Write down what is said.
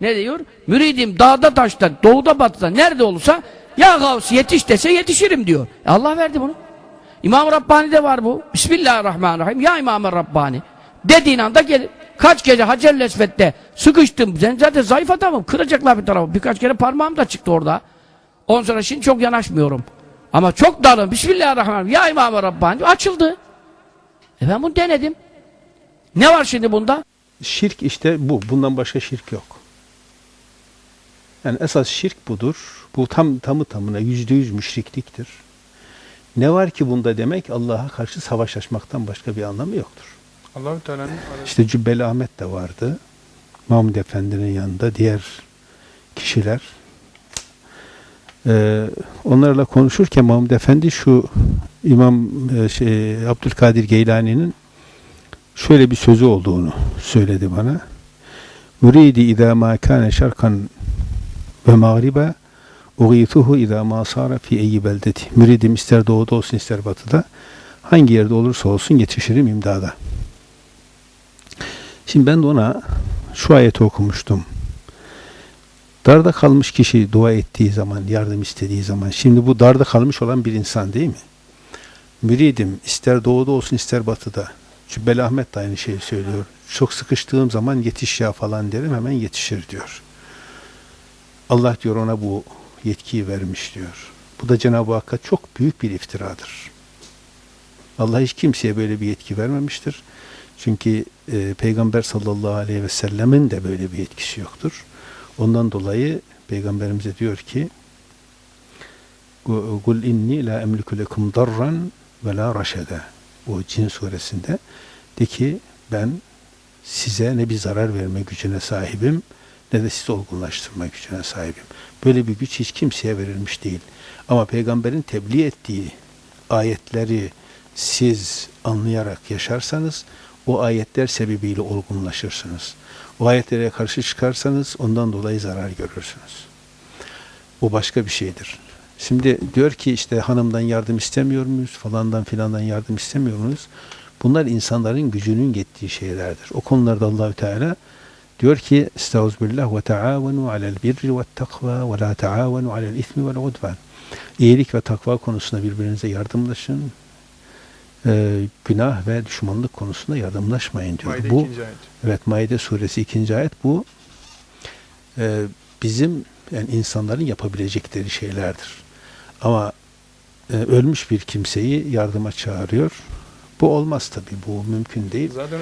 Ne diyor? Müridim dağda taşta, doğuda batıda nerede olursa ya Gavs yetiş dese yetişirim diyor. E Allah verdi bunu. İmam Rabbani'de var bu. Bismillahirrahmanirrahim. Ya İmam Rabbani. Dediğin anda gelir. Kaç gece Hacer-i Esved'de sıkıştım. Ben zaten zayıf adamım. Kıracaklar bir tarafı. Birkaç kere parmağım da çıktı orada. Ondan sonra şimdi çok yanaşmıyorum. Ama çok darım. Bismillahirrahmanirrahim. Ya İmam Rabbani. Açıldı. E ben bunu denedim. Ne var şimdi bunda? Şirk işte bu. Bundan başka şirk yok. Yani esas şirk budur. Bu tam tamı tamına yüzde yüz müşrikliktir. Ne var ki bunda demek Allah'a karşı savaş açmaktan başka bir anlamı yoktur. Allahü Teala'nın İşte Cübbeli Ahmet de vardı. Mahmud Efendi'nin yanında diğer kişiler. Ee, onlarla konuşurken Mahmud Efendi şu İmam e, şey, Abdülkadir Geylani'nin şöyle bir sözü olduğunu söyledi bana. Müridi izâ mâ kâne şarkan ve mağribe ugîtuhu izâ mâ sâre fî eyyi beldeti. Müridim ister doğuda olsun ister batıda hangi yerde olursa olsun yetişirim imdada. Şimdi ben de ona şu ayeti okumuştum. Darda kalmış kişi dua ettiği zaman, yardım istediği zaman, şimdi bu darda kalmış olan bir insan değil mi? Müridim ister doğuda olsun ister batıda. Cübbeli Ahmet de aynı şeyi söylüyor. Çok sıkıştığım zaman yetiş ya falan derim hemen yetişir diyor. Allah diyor ona bu yetkiyi vermiş diyor. Bu da Cenab-ı Hakk'a çok büyük bir iftiradır. Allah hiç kimseye böyle bir yetki vermemiştir. Çünkü e, Peygamber sallallahu aleyhi ve sellemin de böyle bir yetkisi yoktur. Ondan dolayı Peygamberimize diyor ki inni la emliku lekum darran ve la raşede. O Cin suresinde de ki ben size ne bir zarar verme gücüne sahibim ne de sizi olgunlaştırma gücüne sahibim. Böyle bir güç hiç kimseye verilmiş değil. Ama peygamberin tebliğ ettiği ayetleri siz anlayarak yaşarsanız o ayetler sebebiyle olgunlaşırsınız. O ayetlere karşı çıkarsanız ondan dolayı zarar görürsünüz. O başka bir şeydir. Şimdi diyor ki işte hanımdan yardım istemiyor muyuz? Falandan filandan yardım istemiyor muyuz? Bunlar insanların gücünün yettiği şeylerdir. O konularda Allahü Teala diyor ki Estağfirullah ve taavenu alel birri ve takva ve la taavenu alel ismi vel udvan. İyilik ve takva konusunda birbirinize yardımlaşın. Ee, günah ve düşmanlık konusunda yardımlaşmayın diyor. Maide Bu 2. ayet. Evet Maide suresi 2. ayet bu e, bizim yani insanların yapabilecekleri şeylerdir. Ama e, ölmüş bir kimseyi yardıma çağırıyor. Bu olmaz tabi. Bu mümkün değil. Zaten